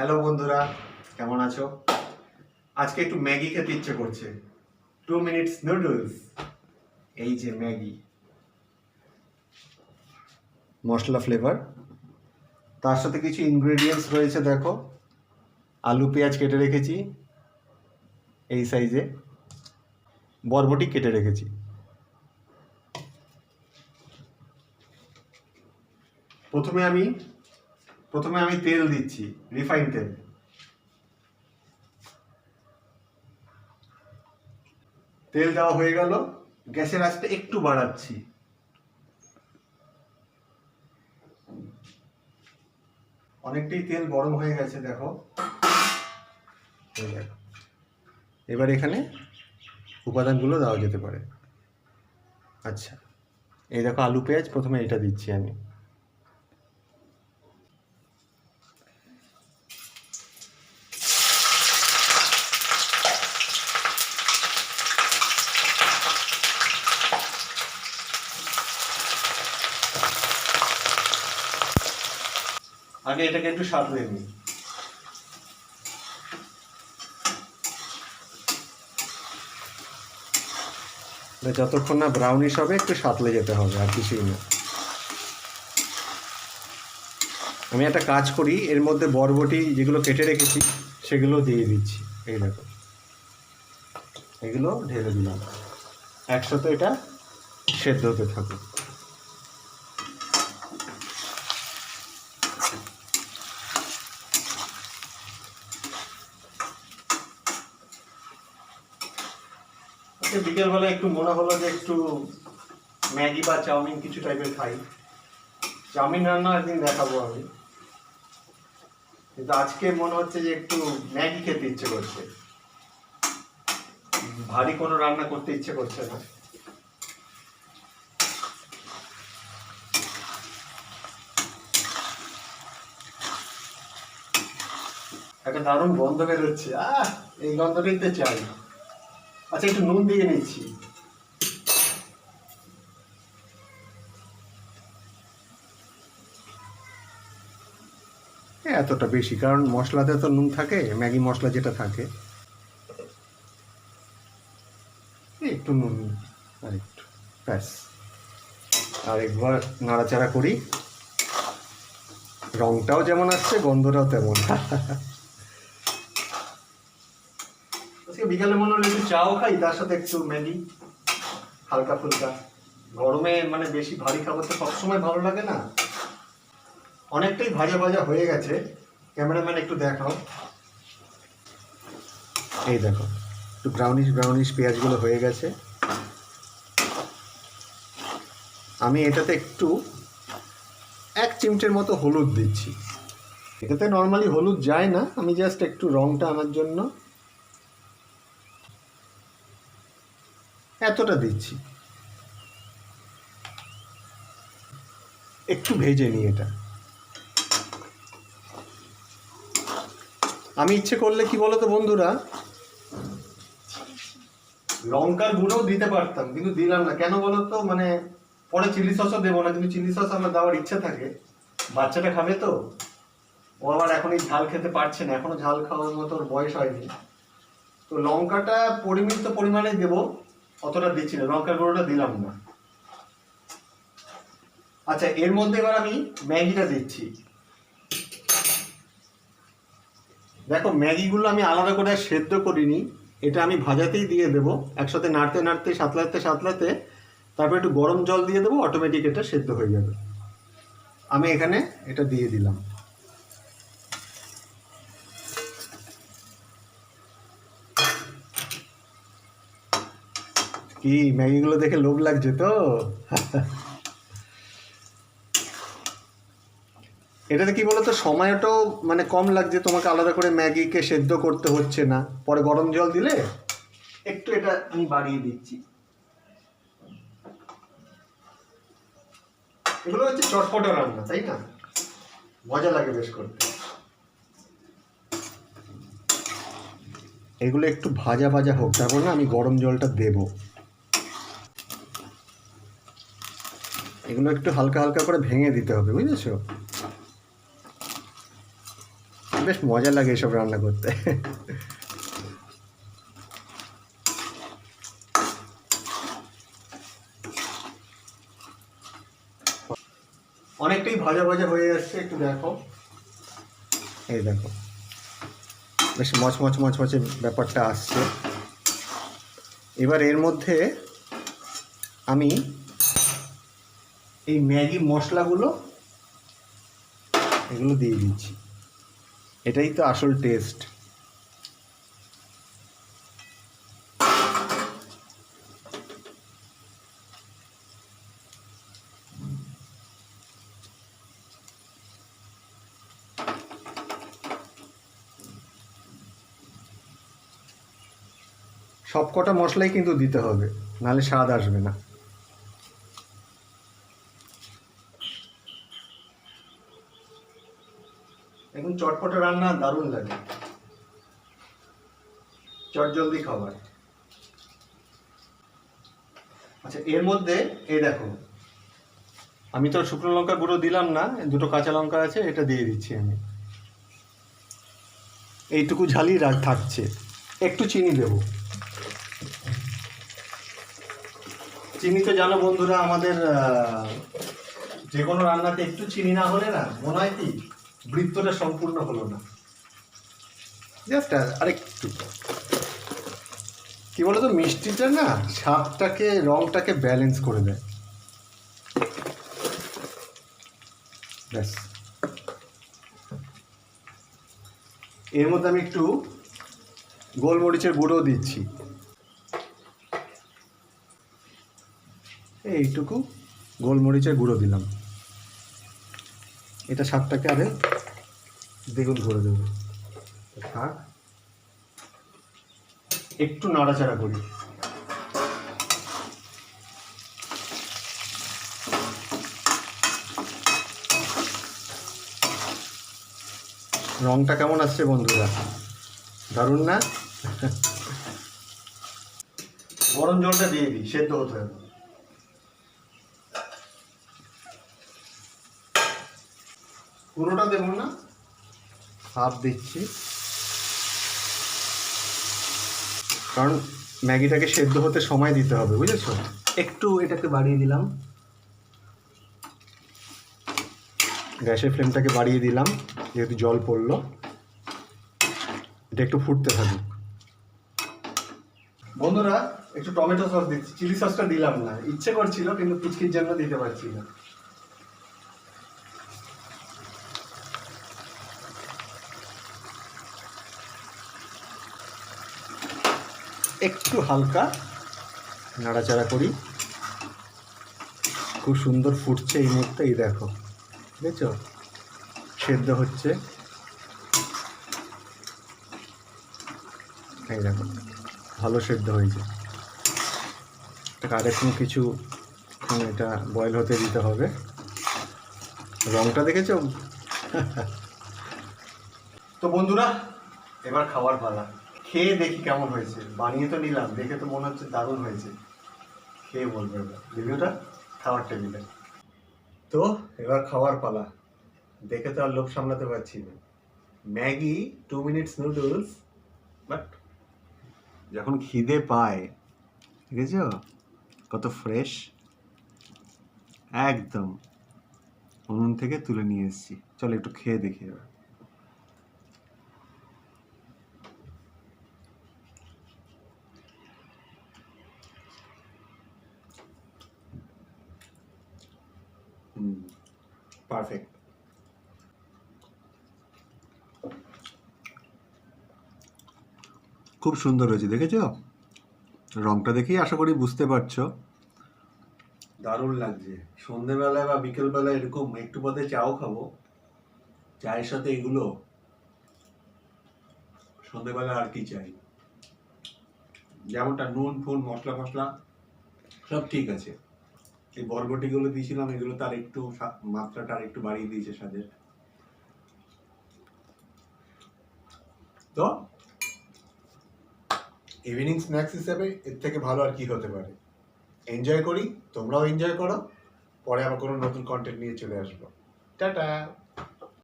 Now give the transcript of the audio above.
Hello বন্ধুরা, কেমন আছো? আজকে একটু ম্যাগি খেতে ইচ্ছে করছে। টু মিনিটস নুডলস এই যে ম্যাগি। মশলা ফ্লেভার তার সাথে কিছু ইনগ্রেডিয়েন্টস রয়েছে, দেখো। আলু, পেঁয়াজ কেটে রেখেছি। এই সাইজে বরবটি কেটে রেখেছি। প্রথমে আমি প্রথমে আমি তেল দিচ্ছি রিফাইন তেল। তেল দেওয়া হয়ে গেল, গ্যাসের আঁচটা একটু বাড়াচ্ছি। অনেকটাই তেল গরম হয়ে গেছে দেখো। এবার এখানে উপাদানগুলো দেওয়া যেতে পারে। আচ্ছা এই দেখো আলু পেঁয়াজ, প্রথমে এটা দিচ্ছি আমি। আগে এটাকে একটু সাঁতলে নিই। যতক্ষণ না ব্রাউনিশ হবে, একটু সাঁতলে যেতে হবে, আর কিছুই না। আমি একটা কাজ করি, এর মধ্যে বরবটি যেগুলো কেটে রেখেছি, সেগুলো দিয়ে দিচ্ছি, এই দেখো। এগুলো ঢেলে দিলাম। একসাথে এটা সেদ্ধ হতে থাকুক। আজকে বিকেলবেলা একটু মনে হলো যে একটু ম্যাগি বা চাউমিন কিছু টাইপের খাই। চাউমিন রান্না একদিন দেখাবো আমি। কিন্তু আজকে মনে হচ্ছে যে একটু ম্যাগি খেতে ইচ্ছে করছে। ভারী কোনো রান্না করতে ইচ্ছে করছে না। একটা দারুণ গন্ধ বেরোচ্ছে। আহ, এই গন্ধটাই তো চাই। আচ্ছা একটু নুন দিয়ে নিচ্ছি। এতটা বেশি, কারণ মশলাতে তো নুন থাকে, ম্যাগি মশলা যেটা থাকে। একটু নুন আর একটু, ব্যাস। আর একবার নাড়াচাড়া করি। রংটাও যেমন আসছে, গন্ধটাও তেমন। আজকে বিকালে মনে হলো একটু চাও খাই, তার সাথে একটু ম্যাগি, হালকা ফুলকা। গরমে মানে বেশি ভারী খাবার তো সবসময় ভালো লাগে না। অনেকটাই ভাজা ভাজা হয়ে গেছে। ক্যামেরাম্যান একটু দেখাও। এই দেখো, একটু ব্রাউনিশ ব্রাউনিশ পেঁয়াজগুলো হয়ে গেছে। আমি এটাতে একটু এক চিমটের মতো হলুদ দিচ্ছি। এটাতে নর্মালি হলুদ যায় না, আমি জাস্ট একটু রংটা আনার জন্য এতটা দিচ্ছি। একটু ভেজে নিই এটা। আমি ইচ্ছে করলে কি বলতো বন্ধুরা? লঙ্কার গুঁড়োও দিতে পারতাম, কিন্তু দিলাম না। কেন বলতো? মানে পরে চিলি সসও দেবো না, কিন্তু চিলি সস আমার দেওয়ার ইচ্ছা থাকে। বাচ্চাটা খাবে তো? ও আবার এখনই ঝাল খেতে পারছে না, এখনও ঝাল খাওয়ার মতো বয়স হয়নি। তো লঙ্কাটা পরিমিত পরিমাণে দেবো। অতটা দিচ্ছি না, লঙ্কার গুঁড়োটা দিলাম না। আচ্ছা এর মধ্যে এবার আমি ম্যাগিটা দিচ্ছি। দেখো, ম্যাগিগুলো আমি আলাদা করে সেদ্ধ করিনি, এটা আমি ভাজাতেই দিয়ে দেবো। একসাথে নাড়তে নাড়তে, সাতলাতে সাতলাতে, তারপর একটু গরম জল দিয়ে দেবো অটোমেটিক এটা সেদ্ধ হয়ে যাবে। আমি এখানে এটা দিয়ে দিলাম। কি, ম্যাগিগুলো দেখে লোভ লাগছে তো? এটাতে কি বলতো, সময়টাও মানে কম লাগছে, তোমাকে আলাদা করে ম্যাগিকে সেদ্ধ করতে হচ্ছে না। পরে গরম জল দিলে একটু এটা আমি বাড়িয়ে দিচ্ছি। এগুলো হচ্ছে চটপটা রান্না, তাই না? মজা লাগে বেশ করতে। এগুলো একটু ভাজা ভাজা হোক, তারপর না আমি গরম জলটা দেবো। এগুলো একটু হালকা হালকা করে ভেঙে দিতে হবে, বুঝেছ? বেশ মজা লাগে এসব রান্না করতে। অনেকটাই ভাজা ভাজা হয়ে যাচ্ছে, একটু দেখো। এই দেখো। বেশ মচমচ মচমচে ব্যাপারটা আসছে। এবার এর মধ্যে আমি এই ম্যাগি মশলাগুলো, এগুলো দিয়ে দিচ্ছি। এটাই তো আসল টেস্ট সবকটা মশলাই কিন্তু দিতে হবে, নাহলে স্বাদ আসবে না। এখন চটপটে রান্না দারুণ লাগে। চট জলদি খাবার। আচ্ছা এর মধ্যে এই দেখো। আমি তো শুকনো লঙ্কা গুঁড়ো দিলাম না, দুটো কাঁচা লঙ্কা আছে, এটা দিয়ে দিচ্ছি আমি। এইটুকু ঝালই থাকছে। একটু চিনি দেবো। চিনি তো জানো বন্ধুরা, আমাদের যে কোনো রান্নাতে একটু চিনি না হলে না, মনে হয় কি বৃত্তটা সম্পূর্ণ হলো না। জাস্ট আরেকটু। কি বলতো, মিষ্টিটা না স্বাদটাকে, রংটাকে ব্যালেন্স করে দেয়। ব্যাস। এর মধ্যে আমি একটু গোলমরিচের গুঁড়ো দিচ্ছি। এইটুকু গোলমরিচের গুঁড়ো দিলাম। এটা স্বাদটাকে আরে দ্বিগুণ করে দেবে। থাক একটু নাড়াচাড়া করি। রংটা কেমন আসছে বন্ধুরা? দারুণ না? গরম জলটা দিয়ে দিই, সেদ্ধ হতে হবে। পুরোটা দেবো না। হাফ দিচ্ছি। কারণ ম্যাগিটাকে সেদ্ধ হতে সময় দিতে হবে বুঝেছ? একটু এটাকে বাড়িয়ে দিলাম। গ্যাসের ফ্লেমটাকে বাড়িয়ে দিলাম যেহেতু জল পড়ল। এটা একটু ফুটতে থাকুক। বন্ধুরা একটু টমেটো সস দিচ্ছি। চিলি সসটা দিলাম না। ইচ্ছে করছিল কিন্তু পিচকির জন্য দিতে পারছি না। একটু হালকা নাড়াচাড়া করি। খুব সুন্দর ফুটছে এই মুহূর্তে, এই দেখো। বুঝেছ সেদ্ধ হচ্ছে। এই দেখো, ভালো সেদ্ধ হয়েছে। আরেকটু কিছু এটা বয়েল হতে দিতে হবে। রংটা দেখেছ? তো বন্ধুরা, এবার খাবার পালা। খেয়ে দেখি কেমন হয়েছে। বানিয়ে তো নিলাম, দেখে তো মনে হচ্ছে দারুণ হয়েছে। খেয়ে বলব এবার। রিভিউটা খাওয়ার টেবিলে। তো এবার খাওয়ার পালা। দেখে তো আর লোভ সামলাতে পারছি না। Maggi two minutes noodles but যখন খিদে পায় ঠিক আছে কত ফ্রেশ একদম। উনুন থেকে তুলে নিয়ে এসেছি। চলো একটু খেয়ে দেখি এবার। পারফেক্ট খুব সুন্দর হয়েছে দেখেছ? রংটা দেখেই আশা করি বুঝতে পারছ। দারুণ লাগছে। সন্ধেবেলায় বা বিকেলবেলায় এরকম একটু পথে চাও খাব। চায়ের সাথে এগুলো। সন্ধেবেলা আর কি চাই? যেমনটা নুন ফুন মশলা ফসলা সব ঠিক আছে। এই বরবটিগুলো দিয়েছিলাম, এগুলো তার একটু মাত্রাটা আর একটু বাড়িয়ে দিয়েছে স্বাদের। তো ইভিনিং স্ন্যাক্স হিসেবে এর থেকে ভালো আর কি হতে পারে? এনজয় করি, তোমরাও এনজয় করো, পরে আবার কোনো নতুন কন্টেন্ট নিয়ে চলে আসব। টাটা!